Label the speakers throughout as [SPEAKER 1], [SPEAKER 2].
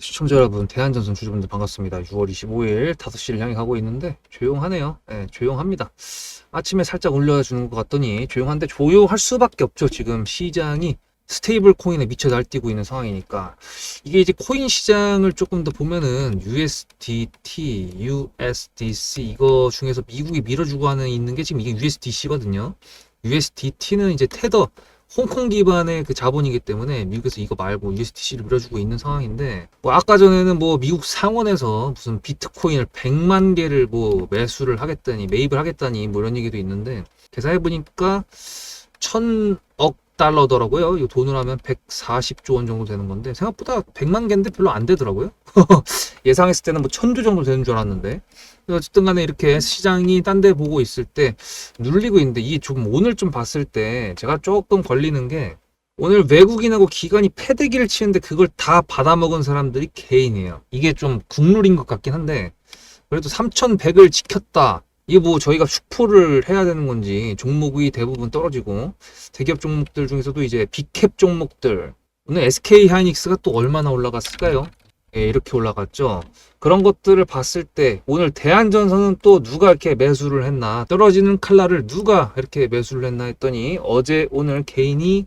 [SPEAKER 1] 시청자 여러분, 대한전선 주주분들 반갑습니다. 6월 25일 5시를 향해 가고 있는데 조용하네요. 예, 조용합니다. 아침에 살짝 올려주는 것 같더니 조용한데 조용할 수밖에 없죠. 지금 시장이 스테이블 코인에 미쳐 날뛰고 있는 상황이니까 이게 이제 코인 시장을 조금 더 보면은 USDT, USDC 이거 중에서 미국이 밀어주고 하는 있는 게 지금 이게 USDC거든요. USDT는 이제 테더 홍콩 기반의 그 자본이기 때문에 미국에서 이거 말고 USDC를 밀어주고 있는 상황인데 뭐 아까 전에는 뭐 미국 상원에서 무슨 비트코인을 100만 개를 뭐 매수를 하겠다니 매입을 하겠다니 뭐 이런 얘기도 있는데 계산해 보니까 천억 달러더라고요. 이 돈으로 하면 140조 원 정도 되는 건데 생각보다 100만 개인데 별로 안 되더라고요. 예상했을 때는 뭐 천조 정도 되는 줄 알았는데 어쨌든 간에 이렇게 시장이 딴 데 보고 있을 때 눌리고 있는데 이게 좀 오늘 좀 봤을 때 제가 조금 걸리는 게 오늘 외국인하고 기관이 패대기를 치는데 그걸 다 받아먹은 사람들이 개인이에요. 이게 좀 국룰인 것 같긴 한데 그래도 3,100을 지켰다. 이게 뭐 저희가 슈퍼를 해야 되는 건지 종목이 대부분 떨어지고 대기업 종목들 중에서도 이제 빅캡 종목들 오늘 SK 하이닉스가 또 얼마나 올라갔을까요? 예, 이렇게 올라갔죠. 그런 것들을 봤을 때 오늘 대한전선은 또 누가 이렇게 매수를 했나 떨어지는 칼라를 누가 이렇게 매수를 했나 했더니 어제 오늘 개인이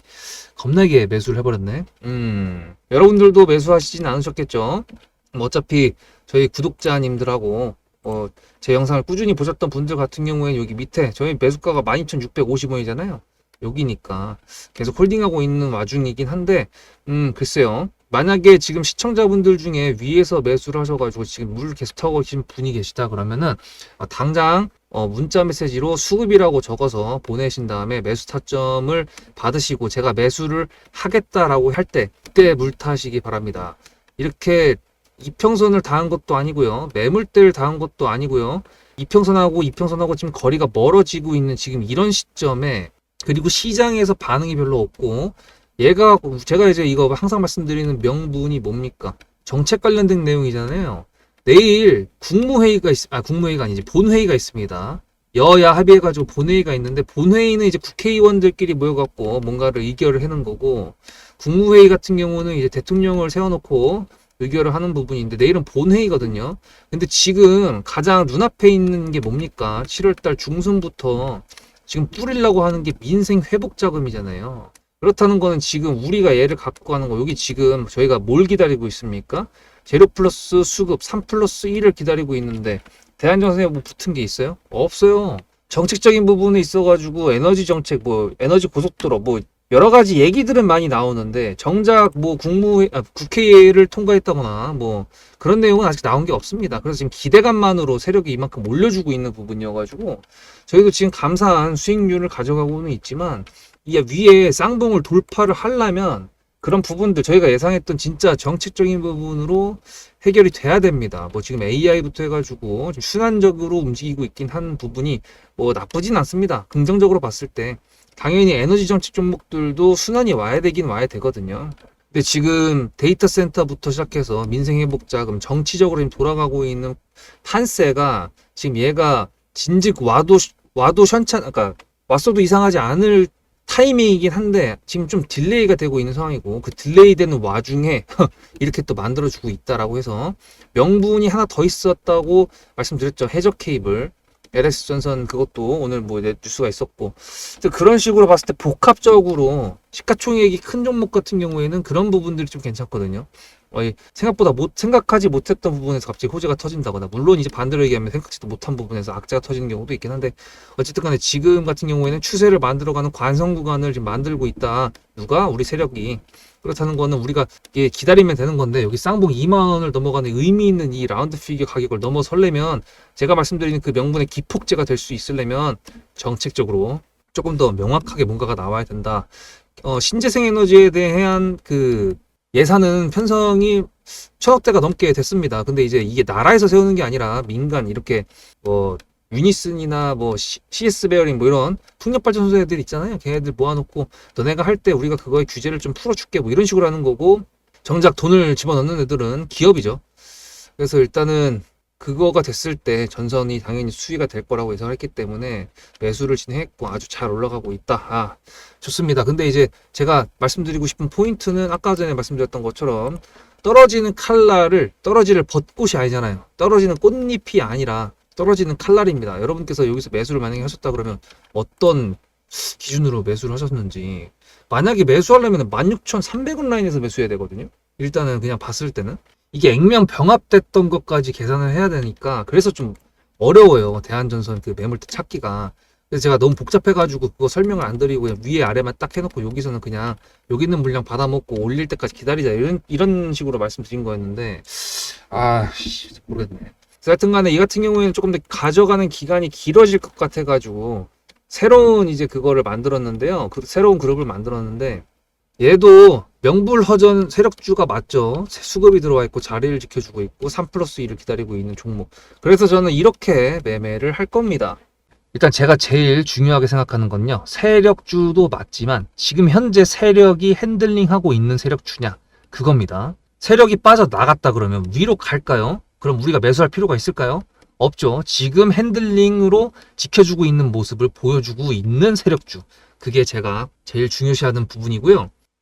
[SPEAKER 1] 겁나게 매수를 해버렸네. 음 여러분들도 매수하시진 않으셨겠죠? 뭐 어차피 저희 구독자님들하고 어, 제 영상을 꾸준히 보셨던 분들 같은 경우에는 여기 밑에 저희 매수가가 12,650원이잖아요. 여기니까 계속 홀딩하고 있는 와중이긴 한데 음 글쎄요. 만약에 지금 시청자분들 중에 위에서 매수를 하셔가지고 지금 물 계속 타고 계신 분이 계시다 그러면은 어, 당장 어, 문자 메시지로 수급이라고 적어서 보내신 다음에 매수 타점을 받으시고 제가 매수를 하겠다라고 할 때 그때 물 타시기 바랍니다. 이렇게 이평선을 당한 것도 아니고요. 매물대를 당한 것도 아니고요. 이평선하고 이평선하고 지금 거리가 멀어지고 있는 지금 이런 시점에 그리고 시장에서 반응이 별로 없고 얘가 제가 이제 이거 항상 말씀드리는 명분이 뭡니까? 정책 관련된 내용이잖아요. 내일 국무회의가 있, 아 국무회의가 아니지 본회의가 있습니다. 여야 합의해가지고 본회의가 있는데 본회의는 이제 국회의원들끼리 모여갖고 뭔가를 의결을 해는 거고 국무회의 같은 경우는 이제 대통령을 세워놓고 의결을 하는 부분인데 내일은 본회의거든요. 근데 지금 가장 눈앞에 있는 게 뭡니까? 7월달 중순부터 지금 뿌리려고 하는 게 민생 회복 자금이잖아요. 그렇다는 거는 지금 우리가 얘를 갖고 가는 거 여기 지금 저희가 뭘 기다리고 있습니까? 제로 플러스 수급 3 플러스 1을 기다리고 있는데 대한전선에 뭐 붙은 게 있어요? 없어요. 정책적인 부분에 있어가지고 에너지 정책 뭐 에너지 고속도로 뭐 여러 가지 얘기들은 많이 나오는데 정작 뭐 국무 아, 국회를 통과했다거나 뭐 그런 내용은 아직 나온 게 없습니다. 그래서 지금 기대감만으로 세력이 이만큼 올려주고 있는 부분이어가지고 저희도 지금 감사한 수익률을 가져가고는 있지만 이 위에 쌍봉을 돌파를 하려면 그런 부분들 저희가 예상했던 진짜 정책적인 부분으로 해결이 돼야 됩니다. 뭐 지금 AI부터 해가지고 좀 순환적으로 움직이고 있긴 한 부분이 뭐 나쁘진 않습니다. 긍정적으로 봤을 때 당연히 에너지 정책 종목들도 순환이 와야 되긴 와야 되거든요. 근데 지금 데이터 센터부터 시작해서 민생 회복 자 금 정치적으로 돌아가고 있는 판세가 지금 얘가 진즉 와도 와도 현찬 그러니까 왔어도 이상하지 않을 타이밍이긴 한데 지금 좀 딜레이가 되고 있는 상황이고 그 딜레이 되는 와중에 이렇게 또 만들어주고 있다라고 해서 명분이 하나 더 있었다고 말씀드렸죠 해적 케이블 LS 전선 그것도 오늘 뭐 뉴스가 있었고. 그런 식으로 봤을 때 복합적으로 시가총액이 큰 종목 같은 경우에는 그런 부분들이 좀 괜찮거든요. 생각보다 못 생각하지 못했던 부분에서 갑자기 호재가 터진다거나 물론 이제 반대로 얘기하면 생각지도 못한 부분에서 악재가 터지는 경우도 있긴 한데 어쨌든 간에 지금 같은 경우에는 추세를 만들어가는 관성 구간을 지금 만들고 있다 누가 우리 세력이 그렇다는 거는 우리가 이게 기다리면 되는 건데 여기 쌍봉 2만 원을 넘어가는 의미 있는 이 라운드 피겨 가격을 넘어설려면 제가 말씀드리는 그 명분의 기폭제가 될 수 있으려면 정책적으로 조금 더 명확하게 뭔가가 나와야 된다. 어, 신재생 에너지에 대한 그 예산은 편성이 천억대가 넘게 됐습니다. 근데 이제 이게 나라에서 세우는 게 아니라 민간 이렇게 뭐 유니슨이나 뭐 CS 베어링 뭐 이런 풍력발전소 애들 있잖아요. 걔네들 모아놓고 너네가 할 때 우리가 그거의 규제를 좀 풀어줄게 뭐 이런 식으로 하는 거고 정작 돈을 집어넣는 애들은 기업이죠. 그래서 일단은 그거가 됐을 때 전선이 당연히 수위가 될 거라고 예상했기 때문에 매수를 진행했고 아주 잘 올라가고 있다. 아, 좋습니다. 근데 이제 제가 말씀드리고 싶은 포인트는 아까 전에 말씀드렸던 것처럼 떨어지는 칼날을 떨어지를 벚꽃이 아니잖아요. 떨어지는 꽃잎이 아니라 떨어지는 칼날입니다. 여러분께서 여기서 매수를 만약에 하셨다 그러면 어떤 기준으로 매수를 하셨는지 만약에 매수하려면 16,300원 라인에서 매수해야 되거든요. 일단은 그냥 봤을 때는 이게 액면 병합됐던 것까지 계산을 해야 되니까 그래서 좀 어려워요. 대한전선 그 매물대 찾기가. 그래서 제가 너무 복잡해가지고 그거 설명을 안 드리고 그냥 위에 아래만 딱 해놓고 여기서는 그냥 여기 있는 물량 받아먹고 올릴 때까지 기다리자 이런 이런 식으로 말씀드린 거였는데 아 씨, 모르겠네. 그래서 하여튼간에 이 같은 경우에는 조금 더 가져가는 기간이 길어질 것 같아가지고 새로운 이제 그거를 만들었는데요. 그 새로운 그룹을 만들었는데 얘도 명불허전 세력주가 맞죠. 수급이 들어와 있고 자리를 지켜주고 있고 3 플러스 1을 기다리고 있는 종목. 그래서 저는 이렇게 매매를 할 겁니다. 일단 제가 제일 중요하게 생각하는 건요. 세력주도 맞지만 지금 현재 세력이 핸들링하고 있는 세력주냐 그겁니다. 세력이 빠져 나갔다 그러면 위로 갈까요? 그럼 우리가 매수할 필요가 있을까요? 없죠. 지금 핸들링으로 지켜주고 있는 모습을 보여주고 있는 세력주. 그게 제가 제일 중요시하는 부분이고요.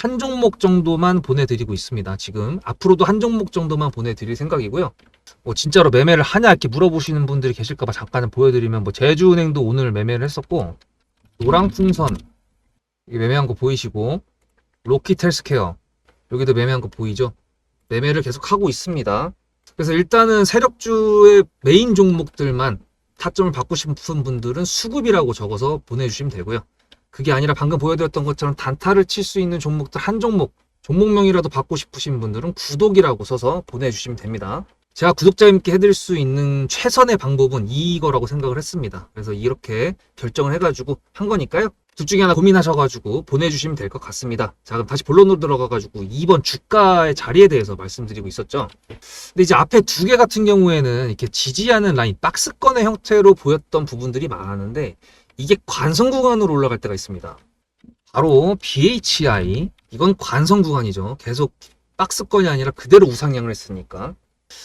[SPEAKER 1] 한 종목 정도만 보내드리고 있습니다. 지금 앞으로도 한 종목 정도만 보내드릴 생각이고요. 뭐 진짜로 매매를 하냐 이렇게 물어보시는 분들이 계실까봐 잠깐 보여드리면 뭐 제주은행도 오늘 매매를 했었고 노랑풍선 매매한 거 보이시고 로키텔스케어 여기도 매매한 거 보이죠? 매매를 계속 하고 있습니다. 그래서 일단은 세력주의 메인 종목들만 타점을 받고 싶은 분들은 수급이라고 적어서 보내주시면 되고요. 그게 아니라 방금 보여드렸던 것처럼 단타를 칠 수 있는 종목들 한 종목, 종목명이라도 받고 싶으신 분들은 구독이라고 써서 보내주시면 됩니다. 제가 구독자님께 해드릴 수 있는 최선의 방법은 이거라고 생각을 했습니다. 그래서 이렇게 결정을 해가지고 한 거니까요. 둘 중에 하나 고민하셔가지고 보내주시면 될 것 같습니다. 자, 그럼 다시 본론으로 들어가가지고 2번 주가의 자리에 대해서 말씀드리고 있었죠. 근데 이제 앞에 두 개 같은 경우에는 이렇게 지지하는 라인, 박스권의 형태로 보였던 부분들이 많았는데 이게 관성 구간으로 올라갈 때가 있습니다. 바로 BHI, 이건 관성 구간이죠. 계속 박스권이 아니라 그대로 우상향을 했으니까.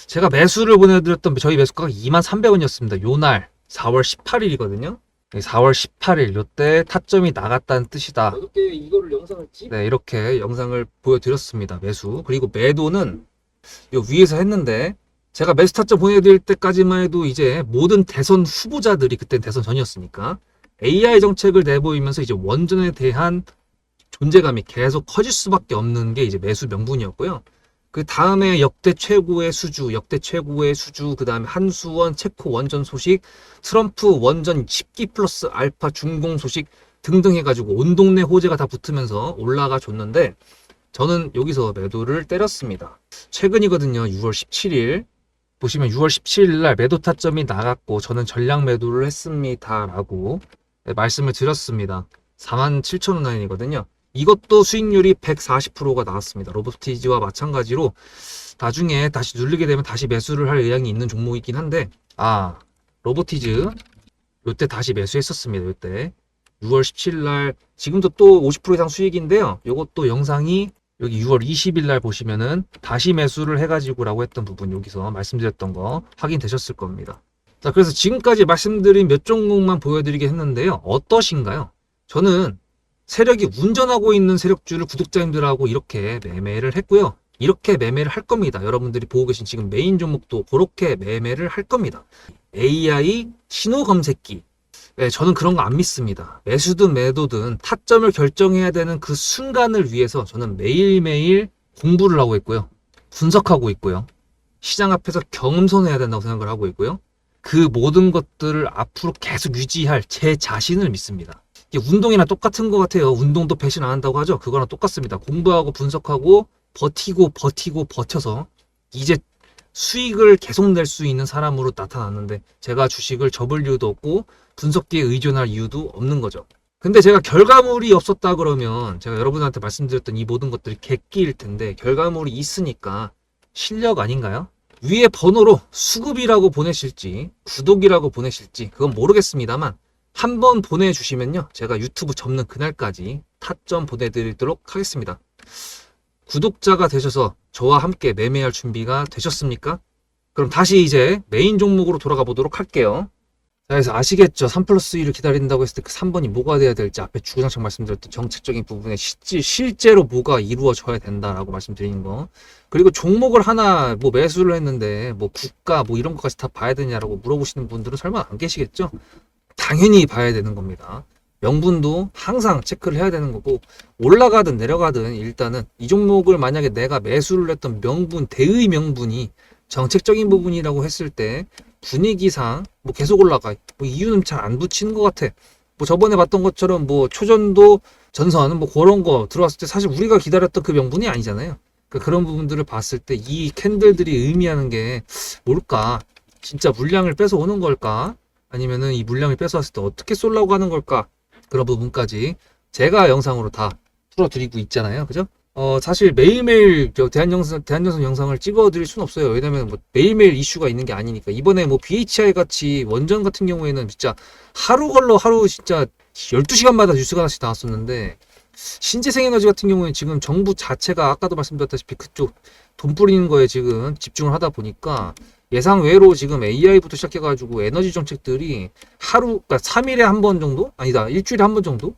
[SPEAKER 1] 제가 매수를 보내드렸던 저희 매수가가 2,300원이었습니다. 요날 4월 18일이거든요. 4월 18일 요때 타점이 나갔다는 뜻이다.
[SPEAKER 2] 어떻게 이거를 영상을 찍?
[SPEAKER 1] 네, 이렇게 영상을 보여드렸습니다. 매수. 그리고 매도는 요 위에서 했는데 제가 매수 타점 보내드릴 때까지만 해도 이제 모든 대선 후보자들이 그때 대선 전이었으니까 AI 정책을 내보이면서 이제 원전에 대한 존재감이 계속 커질 수밖에 없는 게 이제 매수 명분이었고요. 그 다음에 역대 최고의 수주, 역대 최고의 수주, 그 다음에 한수원, 체코 원전 소식, 트럼프 원전 10기 플러스 알파 준공 소식 등등 해가지고 온 동네 호재가 다 붙으면서 올라가 줬는데 저는 여기서 매도를 때렸습니다. 최근이거든요. 6월 17일. 보시면 6월 17일 날 매도 타점이 나갔고 저는 전량 매도를 했습니다라고 네, 말씀을 드렸습니다. 47,000원 라인이거든요. 이것도 수익률이 140%가 나왔습니다. 로보티지와 마찬가지로 나중에 다시 누르게 되면 다시 매수를 할 의향이 있는 종목이긴 한데 아 로보티즈 요때 다시 매수했었습니다. 요때 6월 17일 날 지금도 또 50% 이상 수익인데요. 요것도 영상이 여기 6월 20일 날 보시면은 다시 매수를 해가지고라고 했던 부분 여기서 말씀드렸던 거 확인되셨을 겁니다. 자 그래서 지금까지 말씀드린 몇 종목만 보여드리게 했는데요. 어떠신가요? 저는 세력이 운전하고 있는 세력주를 구독자님들하고 이렇게 매매를 했고요. 이렇게 매매를 할 겁니다. 여러분들이 보고 계신 지금 메인 종목도 그렇게 매매를 할 겁니다. AI 신호 검색기. 네, 저는 그런 거 안 믿습니다. 매수든 매도든 타점을 결정해야 되는 그 순간을 위해서 저는 매일매일 공부를 하고 있고요. 분석하고 있고요. 시장 앞에서 경험선해야 된다고 생각을 하고 있고요. 그 모든 것들을 앞으로 계속 유지할 제 자신을 믿습니다. 운동이나 똑같은 것 같아요. 운동도 배신 안 한다고 하죠. 그거랑 똑같습니다. 공부하고 분석하고 버티고 버티고 버텨서 이제 수익을 계속 낼 수 있는 사람으로 나타났는데 제가 주식을 접을 이유도 없고 분석기에 의존할 이유도 없는 거죠. 근데 제가 결과물이 없었다 그러면 제가 여러분한테 말씀드렸던 이 모든 것들이 객기일 텐데 결과물이 있으니까 실력 아닌가요? 위에 번호로 수급이라고 보내실지 구독이라고 보내실지 그건 모르겠습니다만 한번 보내주시면요 제가 유튜브 접는 그날까지 타점 보내드리도록 하겠습니다. 구독자가 되셔서 저와 함께 매매할 준비가 되셨습니까? 그럼 다시 이제 메인 종목으로 돌아가 보도록 할게요. 자, 그래서 아시겠죠? 3 플러스 2를 기다린다고 했을 때 그 3번이 뭐가 돼야 될지 앞에 주구장창 말씀드렸던 정책적인 부분에 실제, 실제로 뭐가 이루어져야 된다라고 말씀드리는 거. 그리고 종목을 하나 뭐 매수를 했는데 뭐 국가 뭐 이런 것까지 다 봐야 되냐라고 물어보시는 분들은 설마 안 계시겠죠? 당연히 봐야 되는 겁니다. 명분도 항상 체크를 해야 되는 거고 올라가든 내려가든 일단은 이 종목을 만약에 내가 매수를 했던 명분 대의 명분이 정책적인 부분이라고 했을 때 분위기상 뭐 계속 올라가 뭐 이유는 잘 안 붙이는 것 같아. 뭐 저번에 봤던 것처럼 뭐 초전도 전선 뭐 그런 거 들어왔을 때 사실 우리가 기다렸던 그 명분이 아니잖아요. 그런 부분들을 봤을 때 이 캔들들이 의미하는 게 뭘까? 진짜 물량을 뺏어 오는 걸까? 아니면은 이 물량을 뺏어왔을 때 어떻게 쏠라고 하는 걸까? 그런 부분까지 제가 영상으로 다 풀어드리고 있잖아요. 그죠? 어, 사실 매일매일 저 대한영상, 대한영상 영상을 찍어드릴 수는 없어요. 왜냐면 뭐 매일매일 이슈가 있는 게 아니니까. 이번에 뭐 BHI 같이 원전 같은 경우에는 진짜 하루 걸러 하루 진짜 12시간마다 뉴스가 하나씩 나왔었는데 신재생에너지 같은 경우에는 지금 정부 자체가 아까도 말씀드렸다시피 그쪽 돈 뿌리는 거에 지금 집중을 하다 보니까 예상 외로 지금 AI부터 시작해가지고 에너지 정책들이 하루, 그러니까 3일에 한 번 정도? 아니다, 일주일에 한 번 정도?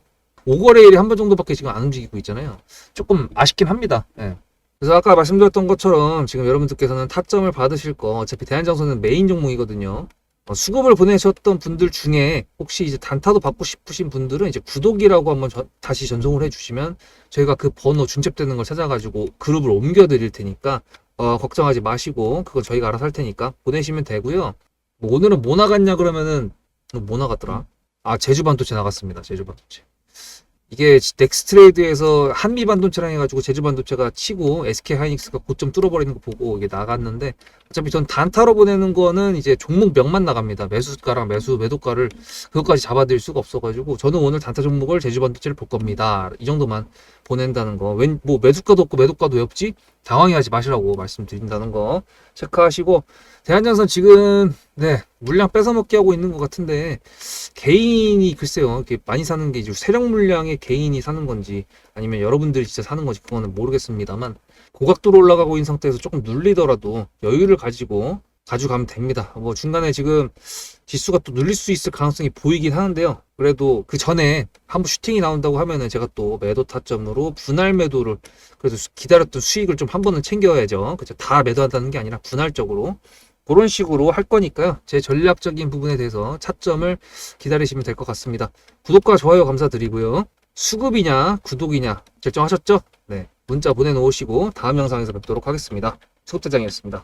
[SPEAKER 1] 5거래일에 한번 정도밖에 지금 안 움직이고 있잖아요. 조금 아쉽긴 합니다. 예. 그래서 아까 말씀드렸던 것처럼 지금 여러분들께서는 타점을 받으실 거 어차피 대한장소는 메인 종목이거든요. 어, 수급을 보내셨던 분들 중에 혹시 이제 단타도 받고 싶으신 분들은 이제 구독이라고 한번 저- 다시 전송을 해주시면 저희가 그 번호 중첩되는 걸 찾아가지고 그룹을 옮겨드릴 테니까 어, 걱정하지 마시고 그건 저희가 알아서 할 테니까 보내시면 되고요. 뭐 오늘은 뭐 나갔냐 그러면은 어, 뭐 나갔더라? 아 제주 반도체 나갔습니다. 제주 반도체. 이게 넥스트레이드에서 한미 반도체랑 해가지고 제주 반도체가 치고 SK 하이닉스가 고점 뚫어버리는 거 보고 이게 나갔는데 어차피 전 단타로 보내는 거는 이제 종목명만 나갑니다. 매수가랑 매수 매도가를 그것까지 잡아드릴 수가 없어가지고 저는 오늘 단타 종목을 제주 반도체를 볼 겁니다. 이 정도만 보낸다는 거. 웬 뭐 매수가도 없고 매도가도 왜 없지? 당황해하지 마시라고 말씀드린다는 거 체크하시고 대한장선 지금 네 물량 뺏어먹기 하고 있는 것 같은데 개인이 글쎄요 이렇게 많이 사는 게 이제 세력 물량의 개인이 사는 건지 아니면 여러분들이 진짜 사는 건지 그거는 모르겠습니다만 고각도로 올라가고 있는 상태에서 조금 눌리더라도 여유를 가지고 가져가면 됩니다. 뭐 중간에 지금 지수가 또 눌릴 수 있을 가능성이 보이긴 하는데요. 그래도 그 전에 한번 슈팅이 나온다고 하면은 제가 또 매도 타점으로 분할 매도를 그래도 수- 기다렸던 수익을 좀 한 번은 챙겨야죠. 그죠? 다 매도한다는 게 아니라 분할적으로 그런 식으로 할 거니까요. 제 전략적인 부분에 대해서 차점을 기다리시면 될 것 같습니다. 구독과 좋아요 감사드리고요. 수급이냐 구독이냐 결정하셨죠? 네. 문자 보내놓으시고 다음 영상에서 뵙도록 하겠습니다. 수급대장이었습니다.